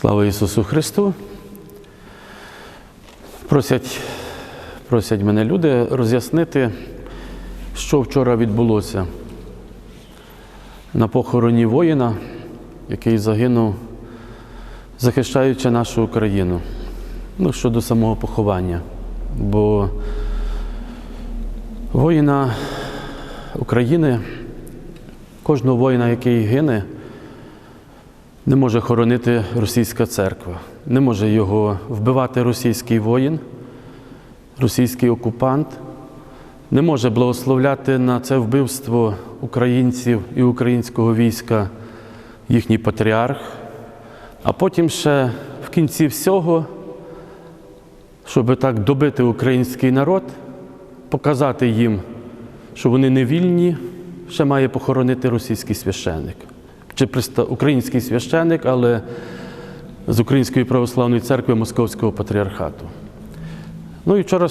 Слава Ісусу Христу. Просять, просять мене люди роз'яснити, що вчора відбулося на похороні воїна, який загинув, захищаючи нашу Україну. Ну, щодо самого поховання. Бо воїна України, кожного воїна, який гине, не може хоронити російська церква, не може його вбивати російський воїн, російський окупант, не може благословляти на це вбивство українців і українського війська їхній патріарх, а потім ще в кінці всього, щоб так добити український народ, показати їм, що вони не вільні, ще має похоронити російський священник чи український священник, але з Української православної церкви Московського патріархату. Ну і вчора,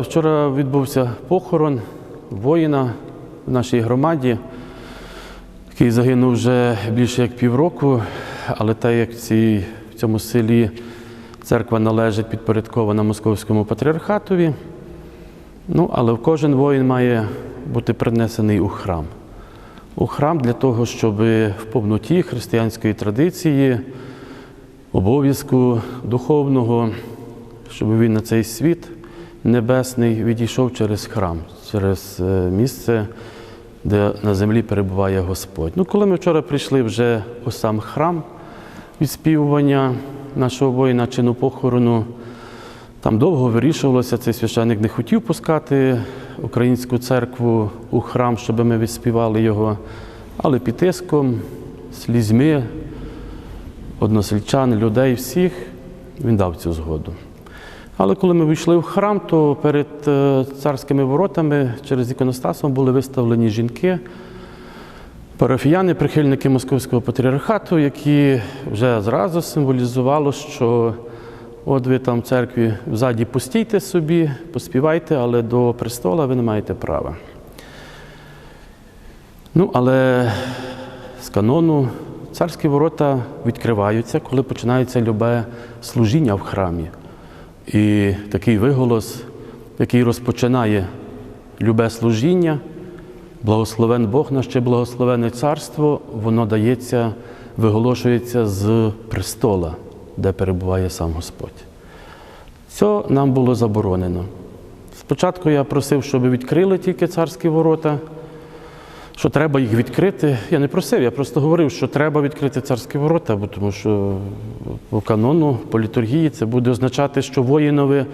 вчора відбувся похорон воїна в нашій громаді, який загинув вже більше як півроку, але так як в, в цьому селі церква належить підпорядкована Московському патріархатові, ну, але кожен воїн має бути принесений у храм у храм для того, щоб в повноті християнської традиції, обов'язку духовного, щоб він на цей світ небесний відійшов через храм, через е, місце, де на землі перебуває Господь. Ну, коли ми вчора прийшли вже у сам храм відспівування нашого воїна чину похорону, там довго вирішувалося, цей священник не хотів пускати українську церкву у храм, щоб ми відспівали його, але під тиском, слізьми, односельчан, людей всіх, він дав цю згоду. Але коли ми вийшли в храм, то перед е, царськими воротами через іконостасом були виставлені жінки, парафіяни, прихильники Московського патріархату, які вже зразу символізувало, що От ви там в церкві взаді постійте собі, поспівайте, але до престола ви не маєте права. Ну, але з канону царські ворота відкриваються, коли починається любе служіння в храмі. І такий виголос, який розпочинає любе служіння, благословен Бог наш чи благословене царство, воно дається, виголошується з престола де перебуває сам Господь. Це нам було заборонено. Спочатку я просив, щоб відкрили тільки царські ворота, що треба їх відкрити. Я не просив, я просто говорив, що треба відкрити царські ворота, бо тому що по канону, по літургії це буде означати, що воїнові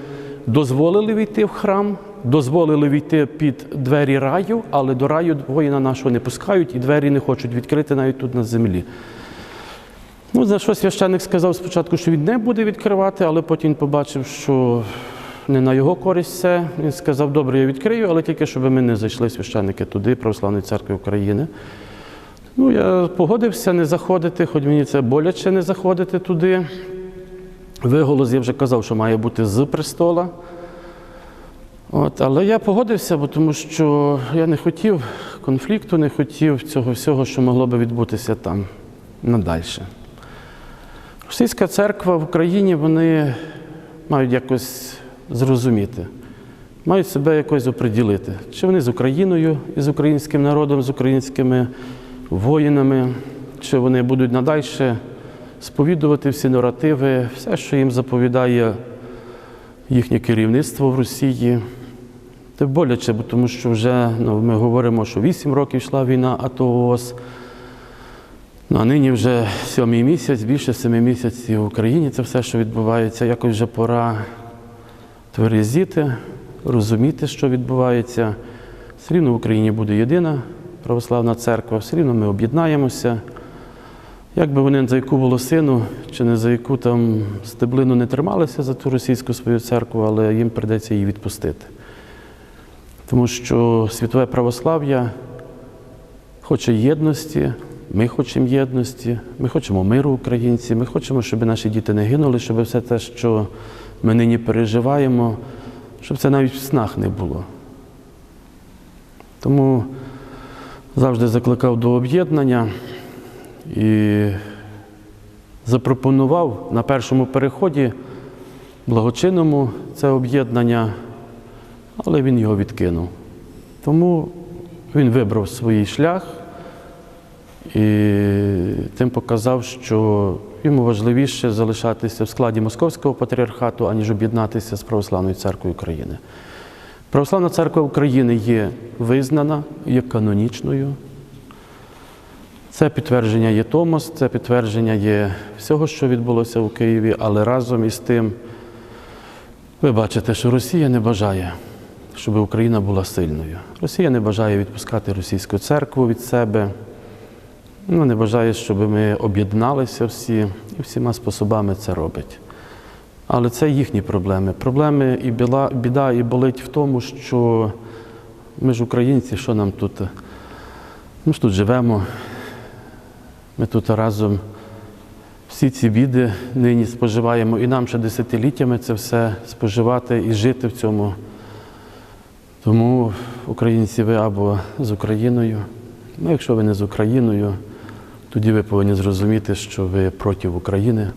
дозволили війти в храм, дозволили війти під двері раю, але до раю воїна нашого не пускають і двері не хочуть відкрити навіть тут на землі. Ну, за що священник сказав спочатку, що він не буде відкривати, але потім побачив, що не на його користь все. Він сказав, добре, я відкрию, але тільки щоб ми не зайшли священники туди, Православної церкви України. Ну, я погодився не заходити, хоч мені це боляче не заходити туди. Виголос я вже казав, що має бути з престола. От, але я погодився, бо тому що я не хотів конфлікту, не хотів цього всього, що могло би відбутися там надальше. Російська церква в Україні вони мають якось зрозуміти, мають себе якось оприділити. Чи вони з Україною і з українським народом, з українськими воїнами, чи вони будуть надальше сповідувати всі наративи, все, що їм заповідає їхнє керівництво в Росії. Це боляче, бо тому що вже ну, ми говоримо, що 8 років йшла війна АТО-ООС. Ну, а нині вже сьомий місяць, більше семи місяців в Україні це все, що відбувається. Якось вже пора тверезіти, розуміти, що відбувається. Все рівно в Україні буде єдина православна церква, все рівно ми об'єднаємося. Як би вони за яку волосину чи не за яку там стеблину не трималися за ту російську свою церкву, але їм придеться її відпустити. Тому що світове православ'я хоче єдності, ми хочемо єдності, ми хочемо миру українці, ми хочемо, щоб наші діти не гинули, щоб все те, що ми нині переживаємо, щоб це навіть в снах не було. Тому завжди закликав до об'єднання і запропонував на першому переході благочинному це об'єднання, але він його відкинув. Тому він вибрав свій шлях і тим показав, що йому важливіше залишатися в складі Московського патріархату, аніж об'єднатися з Православною церквою України. Православна церква України є визнана, є канонічною. Це підтвердження є Томос, це підтвердження є всього, що відбулося у Києві, але разом із тим ви бачите, що Росія не бажає, щоб Україна була сильною. Росія не бажає відпускати російську церкву від себе. Ну, не бажає, щоб ми об'єдналися всі і всіма способами це робить. Але це їхні проблеми. Проблеми і біда, біда і болить в тому, що ми ж українці, що нам тут? Ми ж тут живемо, ми тут разом всі ці біди нині споживаємо, і нам ще десятиліттями це все споживати і жити в цьому. Тому українці ви або з Україною. Ну, якщо ви не з Україною, тоді ви повинні зрозуміти, що ви проти України.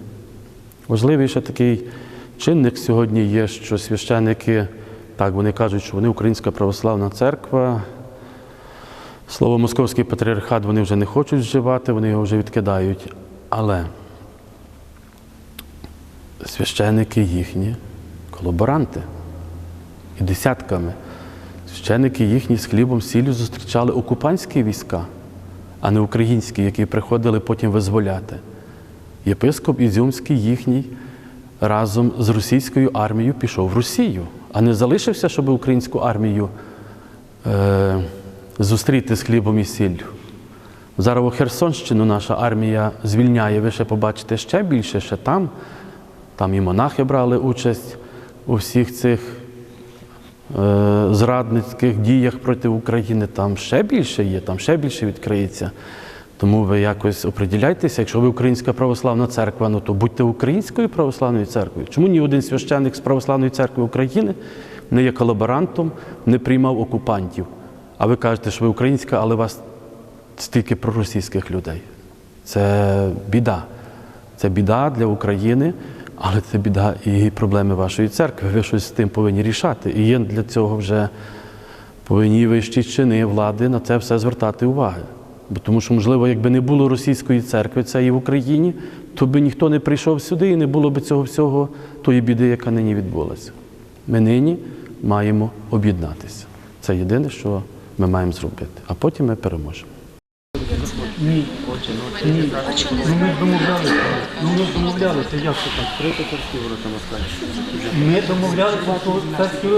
Важливий ще такий чинник сьогодні є, що священники, так, вони кажуть, що вони Українська православна церква. Слово Московський патріархат вони вже не хочуть вживати, вони його вже відкидають. Але священики їхні колаборанти і десятками. Священики їхні з хлібом сіллю зустрічали окупантські війська, а не українські, які приходили потім визволяти. Єпископ Ізюмський їхній разом з російською армією пішов в Росію, а не залишився, щоб українську армію е, зустріти з хлібом і сіллю. Зараз у Херсонщину наша армія звільняє, ви ще побачите ще більше, ще там. Там і монахи брали участь у всіх цих зрадницьких діях проти України. Там ще більше є, там ще більше відкриється. Тому ви якось оприділяйтеся, якщо ви Українська православна церква, ну то будьте Українською православною церквою. Чому ні один священник з Православної церкви України не є колаборантом, не приймав окупантів? А ви кажете, що ви українська, але у вас стільки проросійських людей. Це біда. Це біда для України, але це біда і проблеми вашої церкви. Ви щось з тим повинні рішати. І є для цього вже повинні вищі чини влади на це все звертати уваги. Бо тому що, можливо, якби не було російської церкви цієї в Україні, то би ніхто не прийшов сюди і не було б цього всього, тої біди, яка нині відбулася. Ми нині маємо об'єднатися. Це єдине, що ми маємо зробити. А потім ми переможемо. Ні. Ні. Ну ми ж домовлялися. Ну ми домовлялися, як це так? Три царські ворота москалі. Ми домовлялися, що царський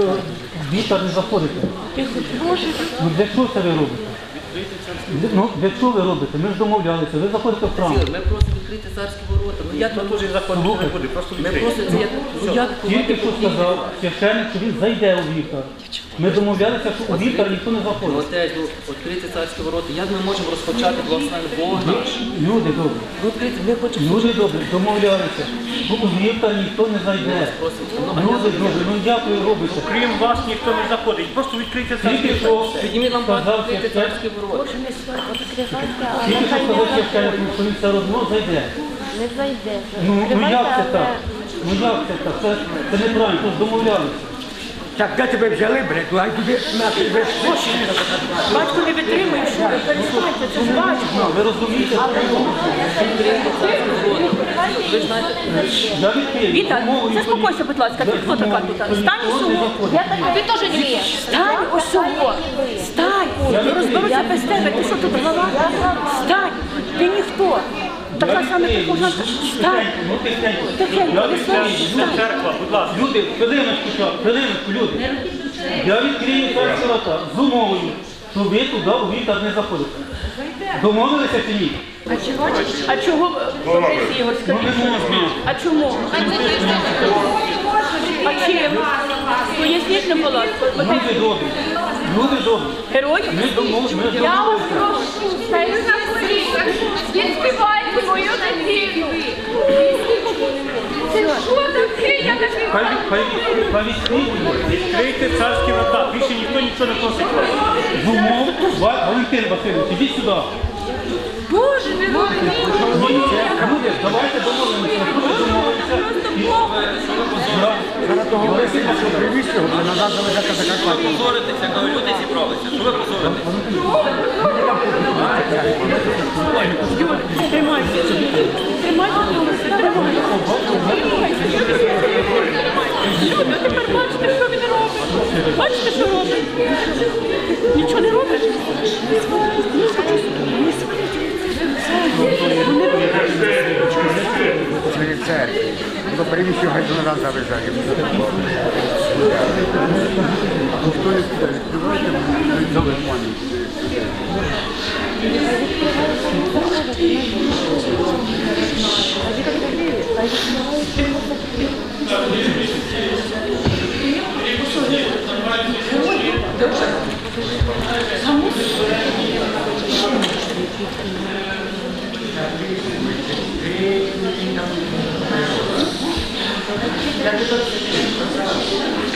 вітер не заходите. Ну для чого це ви робите? Ну для чого ви робите? Ми ж домовлялися, ви заходите в храм. Ми відкрити царські ворота. Ну як Тут теж заходити не буде, просто ми відкрити. як, ну як Тільки що сказав священник, що він зайде у вітер. Ми домовлялися, що у вітер ніхто не Ну, заходить. Отець, ну відкрити царські ворота. Як ми можемо розпочати благословення Бога наш? Люди добрі, Ну відкрити, ми хочемо люди добрі, домовлялися, що у вітер ніхто не зайде. Ну, Люди добрі, ну як ви робите? Крім вас ніхто не заходить. Просто відкрийте царські Тільки ворота. що Підніміть нам сказав багато відкрити священник, царські ворота. тільки що сказав священник, що він все одно зайде. Не зайде. Ну, ну як це але так? Ну як це так? Це, це неправильно, то ж домовлялися. Так де тебе взяли, блядь, лай тобі на тебе. Батько не витримує, що ви перестаньте, це ж батько. Ну, ви розумієте, Ви знаєте, я відкрию. Віта, Мовою заспокойся, будь ласка, ти хто така тут? Стань ось цього. Ти теж не вмієш. Стань ось цього. Стань. Розберуся без тебе. Ти що тут голова? Стань. Ти ніхто. Така сама похожа. Стань. Ну тихенько. Тихенько, Я не відкрию. слухай. Церква, будь ласка. Люди, хвилиночку, що, хвилиночку, люди. Я відкрию царські рота з умовою, що ви туди у вітер не заходите. Домовилися чи ні? А чого? А чого Борис Ігор, Ну скажіть? не можна. А чому? А чим? Поясніть будь ласка. Люди добрі. Люди добрі. Герою? Ми домовилися. Я вас прошу, стань на коліна. Відспівайте мою дитину. Це що таке? Я такий. Відкрийте царські ворота. Більше ніхто нічого не просить. вас. Умов, Ва- Валентин Васильович, ідіть сюди. Давайте домовимося. Позоритися, коли люди зібралися. Що. Тепер бачите, що він робить. Бачите, що робить? Нічого не робиш? Не сварись, не сварись. Через церкви. До приміщення хай вона завижає. Ніхто не піде, відкривайте, телефоні. Thank you. Gracias.